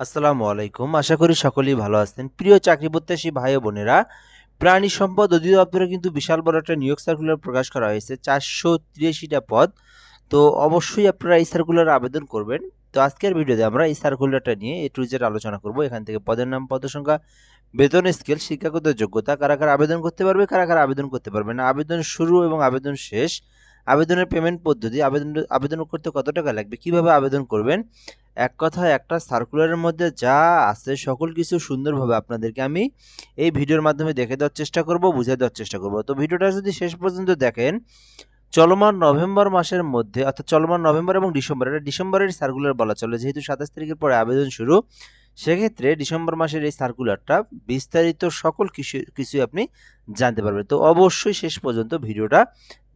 আসসালামু আলাইকুম। আশা করি সকলেই ভালো আছেন। প্রিয় চাকরি প্রত্যাশী ভাই বোনেরা, প্রাণী সম্পদ অধিদপ্তরে কিন্তু বিশাল বড় একটা নিয়োগ সার্কুলার প্রকাশ করা হয়েছে, চারশো তিরাশিটা পদ। তো অবশ্যই আপনারা এই সার্কুলার আবেদন করবেন। তো আজকের ভিডিওতে আমরা এই সার্কুলারটা নিয়ে এ টু জেড আলোচনা করব। এখান থেকে পদের নাম, পদ সংখ্যা, বেতন স্কেল শিক্ষাগত যোগ্যতা, কারা কারা আবেদন করতে পারবে, কারা কারা আবেদন করতে পারবে না। আবেদন শুরু এবং আবেদন শেষ, আবেদনের পেমেন্ট পদ্ধতি, আবেদন আবেদন করতে কত টাকা লাগবে, কীভাবে আবেদন করবেন এক কথায় একটা সার্কুলারের মধ্যে যা আছে সকল কিছু সুন্দরভাবে আপনাদেরকে আমি এই ভিডিওর মাধ্যমে দেখে দেওয়ার চেষ্টা করব বুঝে দেওয়ার চেষ্টা করব। তো ভিডিওটা যদি শেষ পর্যন্ত দেখেন, চলমান নভেম্বর মাসের মধ্যে, অর্থাৎ চলমান নভেম্বর এবং ডিসেম্বর, এটা ডিসেম্বরের সার্কুলার বলা চলে, যেহেতু সাতাশ তারিখের পরে আবেদন শুরু, সেক্ষেত্রে ডিসেম্বর মাসের এই সার্কুলারটা বিস্তারিত সকল কিছু, কিছুই আপনি জানতে পারবেন। তো অবশ্যই শেষ পর্যন্ত ভিডিওটা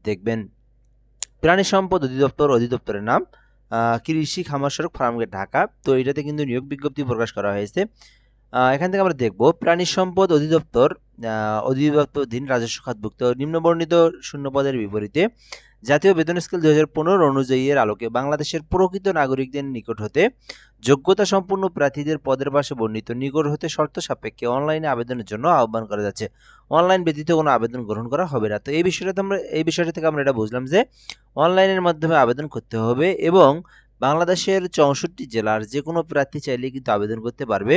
দেখবেন। প্রাণী সম্পদ অধিদপ্তর, অধিদপ্তরের নাম কৃষি খামার সড়ক ফার্মগেট ঢাকা। তো এটাতে কিন্তু নিয়োগ বিজ্ঞপ্তি প্রকাশ করা হয়েছে। এখান থেকে আমরা দেখব, প্রাণী সম্পদ অধিদপ্তর অধিদপ্তর অধীন রাজস্ব খাতভুক্ত নিম্নবর্ণিত শূন্য পদের বিপরীতে জাতীয় বেতন স্কেল দুই হাজার পনেরো অনুযায়ী এর আলোকে বাংলাদেশের প্রকৃত নাগরিকদের নিকট হতে যোগ্যতা সম্পূর্ণ প্রার্থীদের পদের পাশে বর্ণিত নিকট হতে শর্ত সাপেক্ষে অনলাইনে আবেদনের জন্য আহ্বান করা যাচ্ছে। অনলাইন ব্যতীত কোনো আবেদন গ্রহণ করা হবে না। তো এই বিষয়টা আমরা, এই বিষয়টা থেকে আমরা এটা বুঝলাম যে অনলাইনের মাধ্যমে আবেদন করতে হবে এবং বাংলাদেশের চৌষট্টি জেলার যে কোনো প্রার্থী চাইলে কিন্তু আবেদন করতে পারবে।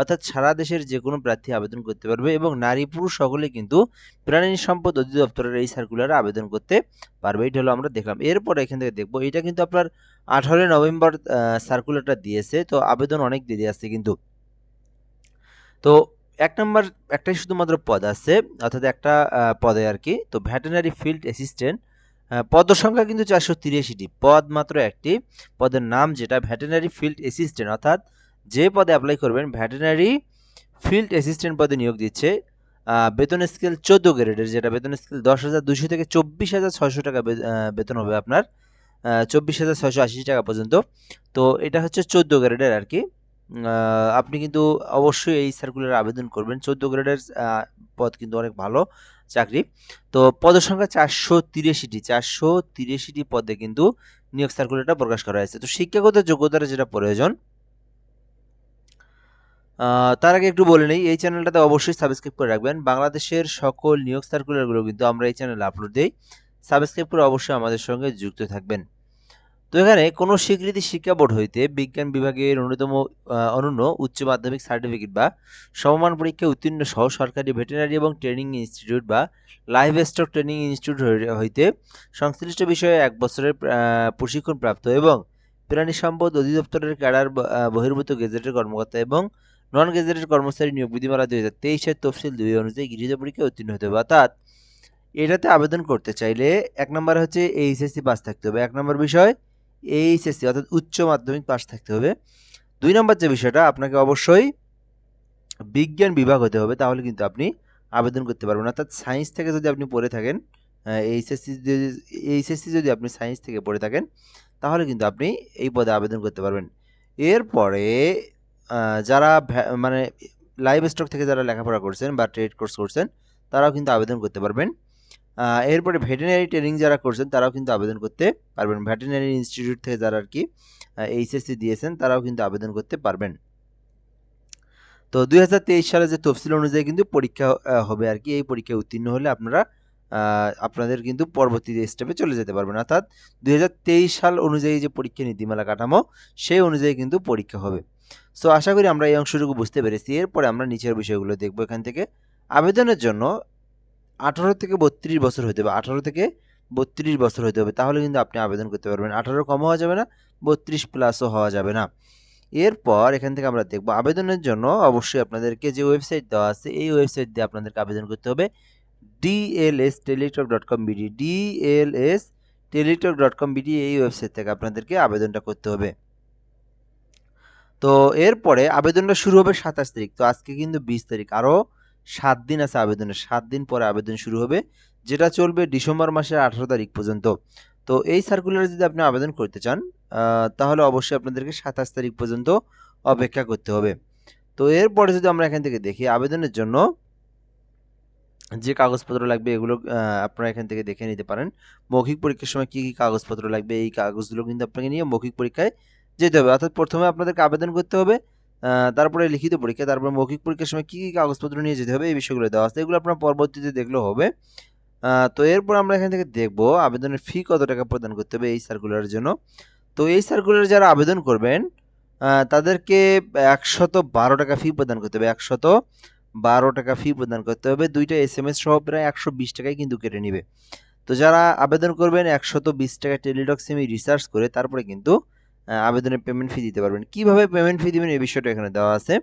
অর্থাৎ সারা দেশের যে কোনো প্রার্থী আবেদন করতে পারবে এবং নারী পুরুষ সকলে কিন্তু প্রাণী সম্পদ অধিদপ্তরের এই সার্কুলারে আবেদন করতে পারবে। এটা হলো আমরা দেখলাম। এরপরে এখান থেকে দেখব, এটা কিন্তু আপনার আঠারোই নভেম্বর সার্কুলারটা দিয়েছে। তো আবেদন অনেক দেরি আছে কিন্তু। তো এক নম্বর, একটাই শুধুমাত্র পদ আছে, অর্থাৎ একটা পদে আর কি। তো ভ্যাটেনারি ফিল্ড অ্যাসিস্ট্যান্ট পদ সংখ্যা কিন্তু চারশো তিরাশিটি। পদ মাত্র একটি। পদের নাম যেটা ভ্যাটেনারি ফিল্ড অ্যাসিস্ট্যান্ট অর্থাৎ যে পদে অ্যাপ্লাই করবেন ভ্যাটেনারি ফিল্ড অ্যাসিস্ট্যান্ট পদে নিয়োগ দিচ্ছে বেতন স্কেল চোদ্দ গ্রেডের যেটা বেতন স্কেল দশ হাজার দুশো থেকে চব্বিশ হাজার ছয়শো টাকা বেতন হবে আপনার চব্বিশ হাজার ছয়শো আশি টাকা পর্যন্ত। তো এটা হচ্ছে চোদ্দ গ্রেডের আর কি। আপনি কিন্তু অবশ্যই এই সার্কুলার আবেদন করবেন। চোদ্দ গ্রেডের পদ কিন্তু অনেক ভালো। চাকরি। তো পদের সংখ্যা চারশো তিরাশিটি। চারশো তিরাশিটি পদে কিন্তু নিয়োগ সার্কুলারটা প্রকাশ করা হয়েছে। তো শিক্ষাগত যোগ্যতার যেটা প্রয়োজন তার আগে একটু বলে নেই, এই চ্যানেলটাতে অবশ্যই সাবস্ক্রাইব করে রাখবেন। বাংলাদেশের সকল নিয়োগ সার্কুলারগুলো কিন্তু আমরা এই চ্যানেলে আপলোড দিই। সাবস্ক্রাইব করে অবশ্যই আমাদের সঙ্গে যুক্ত থাকবেন। তো এখানে কোনো স্বীকৃতি শিক্ষা বোর্ড হইতে বিজ্ঞান বিভাগের অন্যতম অনন্য উচ্চ মাধ্যমিক সার্টিফিকেট বা সমমান পরীক্ষায় উত্তীর্ণ সহ সরকারি ভেটেরিনারি এবং ট্রেনিং ইনস্টিটিউট বা লাইভ স্টক ট্রেনিং ইনস্টিটিউট হই- হইতে সংশ্লিষ্ট বিষয়ে এক বছরের প্রশিক্ষণ প্রাপ্ত এবং প্রাণী সম্পদ অধিদপ্তরের ক্যাডার বহির্ভূত গেজেটের কর্মকর্তা এবং নন গেজেটেড কর্মচারী নিয়োগ বিধিমালা দুই হাজার তেইশের তফসিল দুই অনুযায়ী গৃহীত পরীক্ষায় উত্তীর্ণ হতে হবে। অর্থাৎ এটাতে আবেদন করতে চাইলে এক নম্বর হচ্ছে এইচএসসি পাস থাকতে হবে। এক নম্বর বিষয় এইচএসসি অর্থাৎ উচ্চ মাধ্যমিক পাস থাকতে হবে। দুই নম্বর যে বিষয়টা, আপনাকে অবশ্যই বিজ্ঞান বিভাগ হতে হবে, তাহলে কিন্তু আপনি আবেদন করতে পারবেন। অর্থাৎ সায়েন্স থেকে যদি আপনি পড়ে থাকেন এইচএসসি এইচএসসি যদি আপনি সায়েন্স থেকে পড়ে থাকেন, তাহলে কিন্তু আপনি এই পদে আবেদন করতে পারবেন। এরপরে যারা মানে লাইভ স্টক থেকে যারা লেখাপড়া করছেন বা ট্রেড কোর্স করছেন, তারাও কিন্তু আবেদন করতে পারবেন। এরপরে ভেটেরিনারি ট্রেনিং যারা করছেন, তারাও কিন্তু আবেদন করতে পারবেন। ভেটেরিনারি ইনস্টিটিউট থেকে যারা আর কি এইচএসসি দিয়েছেন, তারাও কিন্তু আবেদন করতে পারবেন। তো দু হাজার তেইশ সালে যে তফসিল অনুযায়ী কিন্তু পরীক্ষা হবে আর কি, এই পরীক্ষায় উত্তীর্ণ হলে আপনারা আপনাদের কিন্তু পরবর্তী স্টেপে চলে যেতে পারবেন। অর্থাৎ দুই হাজার তেইশ সাল অনুযায়ী যে পরীক্ষা নীতিমালা কাঠামো, সেই অনুযায়ী কিন্তু পরীক্ষা হবে। সো আশা করি আমরা এই অংশটুকু বুঝতে পেরেছি। এরপরে আমরা নিচের বিষয়গুলো দেখব এখান থেকে। আবেদনের জন্য আঠারো থেকে বত্রিশ বছর হতে হবে। আঠারো থেকে বত্রিশ বছর হতে হবে, তাহলে কিন্তু আপনি আবেদন করতে পারবেন। আঠারো কম হওয়া যাবে না, বত্রিশ প্লাসও হওয়া যাবে না। এরপর এখান থেকে আমরা দেখব আবেদনের জন্য অবশ্যই আপনাদেরকে যে ওয়েবসাইট দেওয়া আছে, এই ওয়েবসাইট দিয়ে আপনাদেরকে আবেদন করতে হবে। DLS Teletalk dot com BD DLS Teletalk dot com BD এই ওয়েবসাইট থেকে আপনাদেরকে আবেদনটা করতে হবে। তো এরপরে আবেদনটা শুরু হবে সাতাশ তারিখ, তো আজকে কিন্তু বিশ তারিখ। আরও সাত দিন আছে আবেদনের, সাত দিন পরে আবেদন শুরু হবে, যেটা চলবে ডিসেম্বর মাসের আঠারো তারিখ পর্যন্ত। তো এই সার্কুলারে যদি আপনি আবেদন করতে চান তাহলে অবশ্যই আপনাদেরকে সাতাশ তারিখ পর্যন্ত অপেক্ষা করতে হবে। তো এরপরে যদি আমরা এখান থেকে দেখি, আবেদনের জন্য যে কাগজপত্র লাগবে, এগুলো আপনারা এখান থেকে দেখে নিতে পারেন। মৌখিক পরীক্ষার সময় কি কী কাগজপত্র লাগবে, এই কাগজগুলো কিন্তু আপনাকে নিয়ে মৌখিক পরীক্ষায় যেতে হবে। অর্থাৎ প্রথমে আপনাদেরকে আবেদন করতে হবে তারপরে লিখিত পরীক্ষা, তারপরে মৌখিক পরীক্ষার সময় কী কী কাগজপত্র নিয়ে যেতে হবে এই বিষয়গুলো দেওয়া আছে। এগুলো আপনার পরবর্তীতে দেখলেও হবে। তো এরপর আমরা এখান থেকে দেখব আবেদনের ফি কত টাকা প্রদান করতে হবে এই সার্কুলারের জন্য। তো এই সার্কুলারে যারা আবেদন করবেন তাদেরকে একশত বারো টাকা ফি প্রদান করতে হবে। একশত বারো টাকা ফি প্রদান করতে হবে। দুইটা এস এম এস সহ প্রায় একশো বিশ টাকায় কিন্তু কেটে নিবে। তো যারা আবেদন করবেন, একশত বিশ টাকা টেলিটক সিমে রিসার্চ করে, তারপরে কিন্তু আবেদনের পেমেন্ট ফি দিতে পারবেন। কীভাবে পেমেন্ট ফি দিবেন এই বিষয়টা এখানে দেওয়া আছে।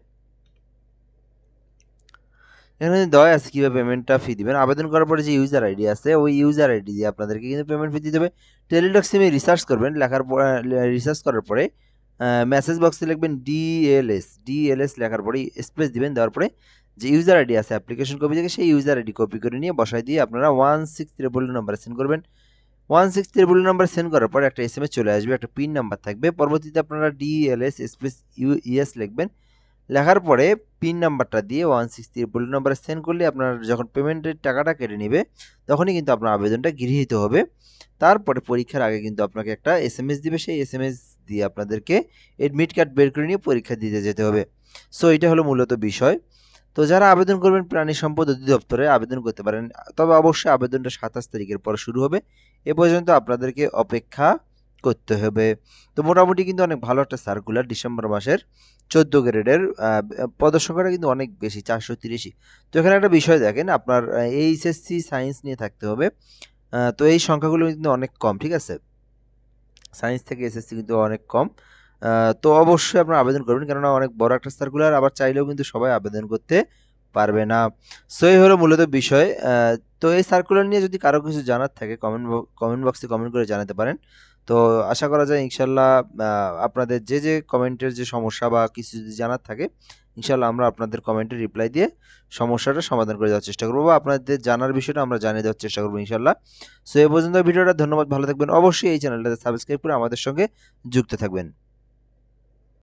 এখানে দেওয়া আছে কীভাবে পেমেন্টটা ফি দিবেন। আবেদন করার পরে যে ইউজার আইডি আছে, ওই ইউজার আইডি দিয়ে আপনাদেরকে কিন্তু পেমেন্ট ফি দিতে হবে। টেলিটক সিমে রিসার্চ করবেন, লেখার পর রিসার্চ করার পরে মেসেজ বক্সে লিখবেন ডিএলএস ডিএলএস লেখার পরে স্পেস দিবেন। দেওয়ার পরে যে ইউজার আইডি আছে অ্যাপ্লিকেশন কপি থেকে সেই ইউজার আইডি কপি করে নিয়ে বসায় দিয়ে আপনারা ওয়ান সিক্স ত্রিপল নাম্বারে সেন্ড করবেন। One six triple number send করার পরে একটা এস এম এস চলে আসবে, একটা পিন নাম্বার থাকবে। পরবর্তীতে আপনারা ডিএলএস স্পেস ইউ ইএস লিখবেন। লেখার পরে পিন নাম্বারটা দিয়ে ওয়ান সিক্স ত্রিপল নাম্বারে সেন্ড করলে আপনার যখন পেমেন্টের টাকাটা কেটে নেবে, তখনই কিন্তু আপনার আবেদনটা গৃহীত হবে। তারপরে পরীক্ষার আগে কিন্তু আপনাকে একটা এস এম এস দিবে। সেই এস এম এস দিয়ে আপনাদেরকে এডমিট কার্ড বের করে নিয়ে পরীক্ষা দিতে যেতে হবে। সো এটা হলো মূলত বিষয়। তো যারা আবেদন করবেন প্রাণী সম্পদ অধিদপ্তরে আবেদন করতে পারেন। তবে অবশ্যই আবেদনটা সাতাশ তারিখের পর শুরু হবে। এ পর্যন্ত আপনাদেরকে অপেক্ষা করতে হবে। তো মোটামুটি কিন্তু অনেক ভালো একটা সার্কুলার ডিসেম্বর মাসের চোদ্দ গ্রেডের পদসংখ্যাটা কিন্তু অনেক বেশি, চারশো তিরিশই। তো এখানে একটা বিষয় দেখেন, আপনার এইচএসসি সায়েন্স নিয়ে থাকতে হবে। তো এই সংখ্যাগুলো কিন্তু অনেক কম, ঠিক আছে? সায়েন্স থেকে এসএসসি কিন্তু অনেক কম। তো অবশ্যই আপনারা আবেদন করবেন, কেননা অনেক বড় একটা সার্কুলার আবার চাইলেও কিন্তু সবাই আবেদন করতে পারবে না। সো এই হলো মূলত বিষয়। তো এই সার্কুলার নিয়ে যদি কারও কিছু জানার থাকে কমেন্ট কমেন্ট বক্সে কমেন্ট করে জানাতে পারেন। তো আশা করা যায় ইনশাল্লাহ আপনাদের যে যে কমেন্টের যে সমস্যা বা কিছু যদি জানার থাকে, ইনশাল্লাহ আমরা আপনাদের কমেন্টে রিপ্লাই দিয়ে সমস্যাটা সমাধান করে দেওয়ার চেষ্টা করব বা আপনাদের জানার বিষয়টা আমরা জানিয়ে দেওয়ার চেষ্টা করব ইনশাল্লাহ। সো এই পর্যন্ত ভিডিওটা ধন্যবাদ, ভালো থাকবেন। অবশ্যই এই চ্যানেলটাতে সাবস্ক্রাইব করে আমাদের সঙ্গে যুক্ত থাকবেন।